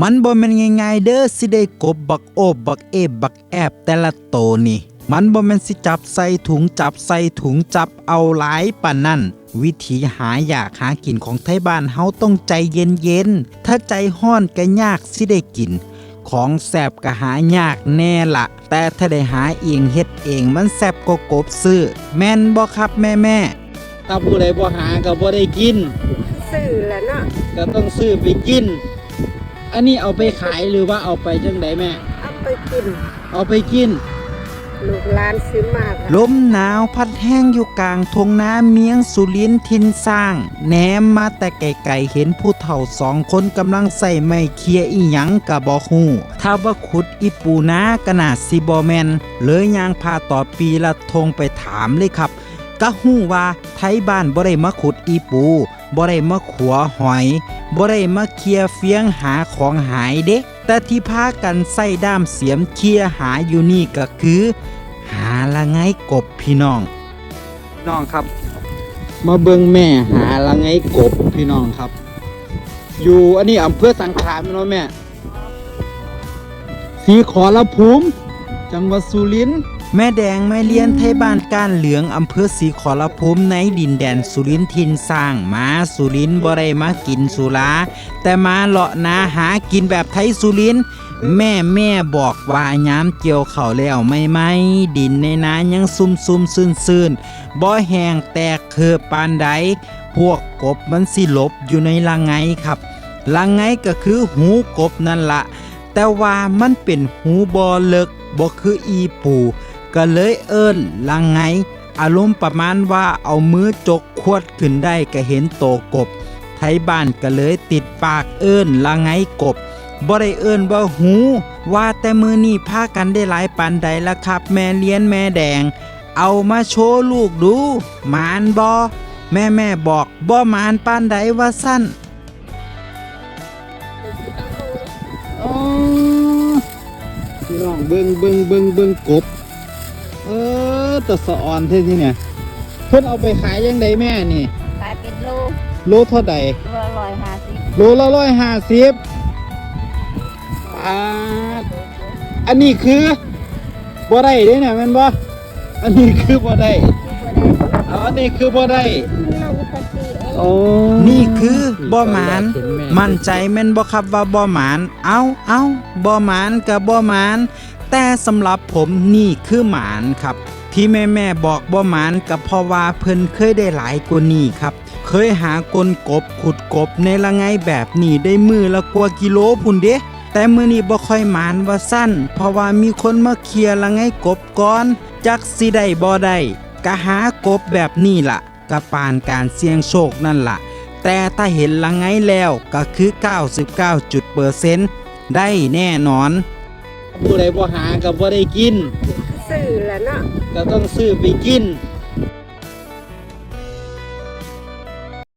มันบ่แม่นง่ายๆเด้อสิได้กบบักโอบบักเอบบักแอบแต่ละโตนี่ มันบ่แม่นสิจับใส่ถุงจับใส่ถุงจับเอาหลายปานนั่นวิธีหาอยากหากินของไทยบ้านเฮาต้องใจเย็นๆถ้าใจห้อนก็ยากสิได้กิน ของแซบก็หายากแน่ละแต่ถ้าได้หาเองเฮ็ดเองมันแซบก็กบซื้อแม่นบ่ครับแม่แม่ถ้าผู้ใดบ่หาก็บ่ได้กิน ซื้อแล้วเนาะก็ต้องซื้อไปกิน อันนี้เอาไปขายหรือว่าเอาไปจังไดแม่ เอาไปกิน เอาไปกิน ลูกหลานซื้อมากลมหนาวพัดแห้งอยู่กลางทงนาเมียงสุรินทร์ทินสร้างแหนมมาแต่ไกลๆเห็นผู้เฒ่าสองคนกำลังใส่ไม้เคลียร์อีหยังกะบ่ฮู้ถ้าว่าขุดอีปูนาก็น่าสิบ่แม่นเลยย่างพาต่อปีละทงไปถามเลยครับก็ฮู้ว่าไทยบ้านบ่ได้มาขุดอีปู บ่ได้มาขัวหอยบ่ได้มาเคลียร์เฟียงหาของหายเด้แต่ที่พากันใส่ด้ามเสียมเคลียร์หาอยู่นี่ก็คือ หาละไงกบพี่น้องพี่น้องครับ มาเบิ่งแม่หาละไงกบพี่น้องครับ อยู่อันนี้อำเภอสังขารพี่น้องแม่สีขอละภูมิจังหวัดสุรินทร์ แม่แดงแม่เลี้ยนไทยบ้านก้านเหลืองอำเภอศรีขอรภูมิในดินแดนสุรินทร์ทินสร้างมาสุรินทร์บ่ได้มากินสุราแต่มาเลาะนาหากินแบบไทยสุรินทร์แม่แม่บอกว่ายามเกี่ยวเข่าแล้วไม่ไหมดินในนายังซุ่มซุ่มซื่นซื่นบ่แห้งแตกเคือปานใด พวกกบมันสิหลบอยู่ในลังไงครับลังไงก็คือหูกบนั่นละแต่ว่ามันเป็นหูบอเลิกบ่คืออีปู ก็เลยเอิ้นลังไง อารมณ์ประมาณว่าเอามือจกขวดขึ้นได้ก็เห็นโตกบ ไทยบ้านก็เลยติดปากเอิ้นลังไงกบบ่ได้เอิ้นว่าหู ว่าแต่มือนี่พากันได้หลายปานใดละครับ แม่เลี้ยนแม่แดง เอามาโชว์ลูกดูมานบอแม่แม่บอกบ่มานปานใดว่าสั้นอ๋อพี่น้องเบิ่งเบิ่งเบิ่งเบิ่งกบ อแตะสะออนเท่ที่เนี่ย เพิ่นเอาไปขายยังไดแม่นี่ ขายเป็นโลโลเท่าใดตัวร้อยห้าสิบโลละร้อยห้าสิบอ่าอันนี้คือบ่ได้เด้เนี่ยแม่นบ่อันนี้คือบ่ได้เอาอันนี้คือบ่ได้เราอุปติเองโอ้นี่คือบ่หมาน มั่นใจแม่นบ่ครับว่าบ่หมาน เอาเอาบ่หมานกับบ่หมาน แต่สำหรับผมนี่คือหมานครับ ที่แม่แม่ๆบอกบ่หมานกับเพราะว่าเพิ่นเคยได้หลายกว่านี้ครับ เคยหากลกบขุดกบในละไงแบบนี้ได้มือละกว่ากิโลพุ่นเด้แต่มือนี้บ่ค่อยหมานว่าสั้น เพราะว่ามีคนมาเคลียร์ละไงกบก่อน จักสิได้บ่ได้กะหากบแบบนี้ล่ะกะปานการเสี่ยงโชคนั่นล่ะ แต่ถ้าเห็นละไงแล้วก็คือ 99จุดเปอร์เซ็นต์ได้แน่นอนผู้ใดบ่หาก็บ่ได้กินซื้อแล้วเนาะ ก็ต้องซื้อไปกิน